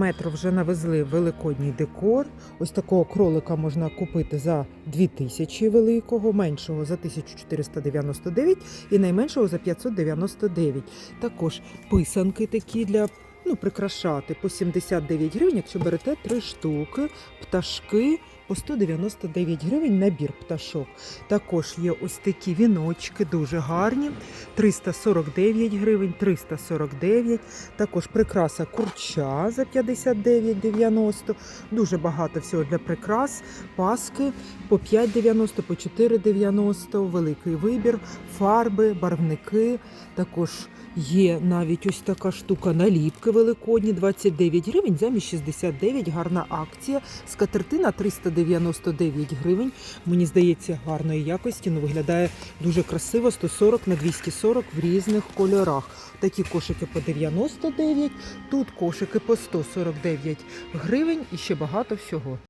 Метро вже навезли великодній декор. Ось такого кролика можна купити за 2000 великого, меншого за 1499 і найменшого за 599. Також писанки такі для ну, прикрашати по 79 гривень, якщо берете три штуки, пташки по 199 гривень набір пташок. Також є ось такі віночки, дуже гарні. 349 гривень, 349. Також прикраса курча за 59,90. Дуже багато всього для прикрас. Паски по 5,90, по 4,90. Великий вибір, фарби, барвники. Також є навіть ось така штука наліпки великодні, 29 гривень, замість 69. Гарна акція. Скатертина 399 гривень. Мені здається, гарної якості. Ну, виглядає дуже красиво. 140 на 240 в різних кольорах. Такі кошики по 99, тут кошики по 149 гривень і ще багато всього.